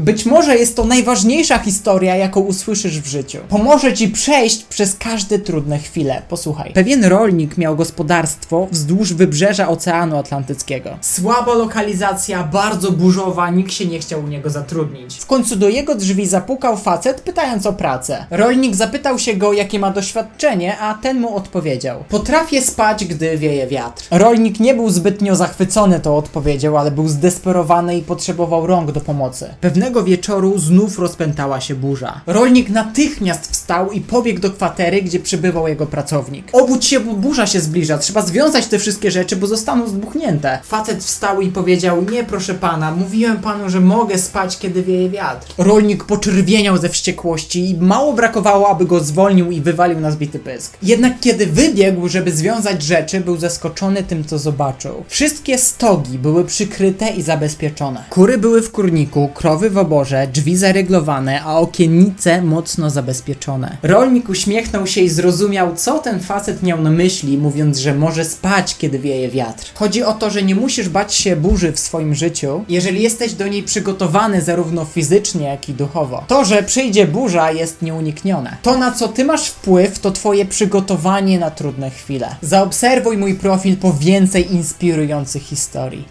Być może jest to najważniejsza historia, jaką usłyszysz w życiu. Pomoże ci przejść przez każde trudne chwile. Posłuchaj. Pewien rolnik miał gospodarstwo wzdłuż wybrzeża Oceanu Atlantyckiego. Słaba lokalizacja, bardzo burzowa, nikt się nie chciał u niego zatrudnić. W końcu do jego drzwi zapukał facet, pytając o pracę. Rolnik zapytał się go, jakie ma doświadczenie, a ten mu odpowiedział: Potrafię spać, gdy wieje wiatr. Rolnik nie był zbytnio zachwycony tą odpowiedzią, ale był zdesperowany i potrzebował rąk do pomocy. Pewnego wieczoru znów rozpętała się burza. Rolnik natychmiast wstał i pobiegł do kwatery, gdzie przybywał jego pracownik. Obudź się, bo burza się zbliża, trzeba związać te wszystkie rzeczy, bo zostaną zbuchnięte. Facet wstał i powiedział: Nie, proszę pana, mówiłem panu, że mogę spać, kiedy wieje wiatr. Rolnik poczerwieniał ze wściekłości i mało brakowało, aby go zwolnił i wywalił na zbity pysk. Jednak kiedy wybiegł, żeby związać rzeczy, był zaskoczony tym, co zobaczył. Wszystkie stogi były przykryte i zabezpieczone. Kury były w kurniku, krowy w oborze, drzwi zaryglowane, a okiennice mocno zabezpieczone. Rolnik uśmiechnął się i zrozumiał, co ten facet miał na myśli, mówiąc, że może spać, kiedy wieje wiatr. Chodzi o to, że nie musisz bać się burzy w swoim życiu, jeżeli jesteś do niej przygotowany zarówno fizycznie, jak i duchowo. To, że przyjdzie burza, jest nieuniknione. To, na co ty masz wpływ, to twoje przygotowanie na trudne chwile. Zaobserwuj mój profil po więcej inspirujących historii.